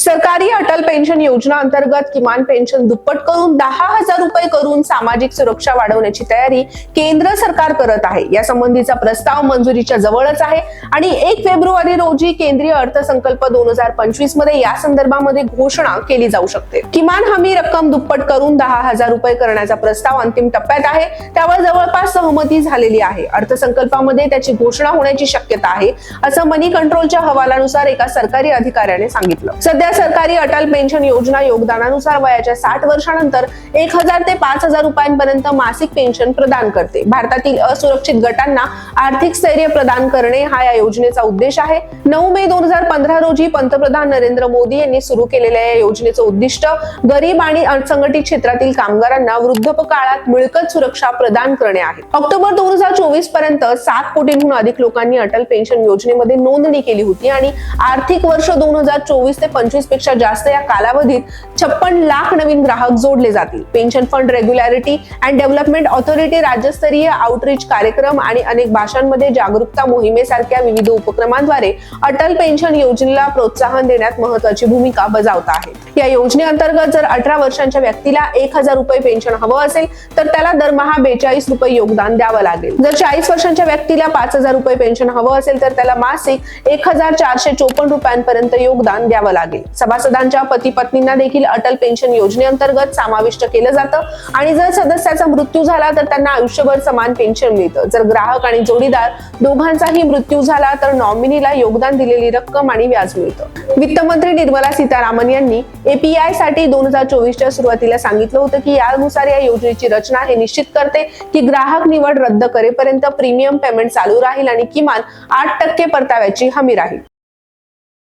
सरकारी अटल पेन्शन योजना अंतर्गत किमान पेन्शन दुप्पट करून दहा हजार रुपये करून सामाजिक सुरक्षा वाढवण्याची तयारी केंद्र सरकार करत आहे. या संबंधीचा प्रस्ताव मंजुरीच्या जवळच आहे आणि एक फेब्रुवारी रोजी केंद्रीय अर्थसंकल्प दोन हजार पंचवीसमध्ये या संदर्भामध्ये घोषणा केली जाऊ शकते. किमान हमी रक्कम दुप्पट करून दहा हजार रुपये करण्याचा प्रस्ताव अंतिम टप्प्यात आहे. त्यावर जवळपास सहमती झालेली आहे. अर्थसंकल्पामध्ये त्याची घोषणा होण्याची शक्यता आहे असं मनी कंट्रोलच्या हवालानुसार एका सरकारी अधिकाऱ्याने सांगितलं. सध्या सरकारी अटल पेन्शन योजना योगदानानुसार वयाच्या साठ वर्षानंतर एक हजार ते पाच हजार रुपयांपर्यंत मासिक पेन्शन प्रदान करते. भारतातील असुरक्षित गटांना आर्थिक स्थैर्य प्रदान करणे हा या योजनेचा उद्देश आहे. नऊ मे दोन हजार पंधरा रोजी पंतप्रधान नरेंद्र मोदी यांनी सुरू केलेल्या या योजनेचं उद्दिष्ट गरीब आणि असंघटित क्षेत्रातील कामगारांना वृद्धपकाळात मिळकत सुरक्षा प्रदान करणे आहे. ऑक्टोबर दोन हजार चोवीसपर्यंत सात कोटींहून अधिक लोकांनी अटल पेन्शन योजनेमध्ये नोंदणी केली होती आणि आर्थिक वर्ष दोन हजार चोवीस ते पंचवीस पेक्षा जास्त या कालावधीत छप्पन लाख नवीन ग्राहक जोडले जातील. Pension fund regularity and development authority राज्यस्तरीय आउटरीच कार्यक्रम आणि अनेक भाषांमध्ये जागरूकता मोहिमेसारख्या विविध उपक्रमांद्वारे अटल पेन्शन योजनेला प्रोत्साहन देण्यात महत्वाची भूमिका बजावत आहे या योजनेअंतर्गत जर अठरा वर्षांच्या व्यक्तीला एक हजार रुपये पेन्शन हवं असेल तर त्याला दरमहा बेचाळीस रुपये योगदान द्यावं लागेल. जर चाळीस वर्षांच्या व्यक्तीला पाच हजार रुपये पेन्शन हवं असेल तर त्याला मासिक एक हजार चारशे चोपन्न रुपयांपर्यंत योगदान द्यावं लागेल. सभासदांच्या पती पत्नींना देखील अटल पेन्शन योजनेअंतर्गत समाविष्ट केलं जातं आणि जर सदस्याचा मृत्यू झाला तर त्यांना आयुष्यभर समान पेन्शन मिळतं. जर ग्राहक आणि जोडीदार दोघांचाही मृत्यू झाला तर नॉमिनीला योगदान दिलेली रक्कम आणि व्याज मिळतं. वित्तमंत्री निर्मला सीतारामन यांनी एपीआयसाठी दोन हजार चोवीसच्या सुरुवातीला सांगितलं होतं की यानुसार या योजनेची रचना हे निश्चित करते की ग्राहक निवड रद्द करेपर्यंत प्रीमियम पेमेंट चालू राहील आणि किमान आठ टक्के परताव्याची हमी राहील.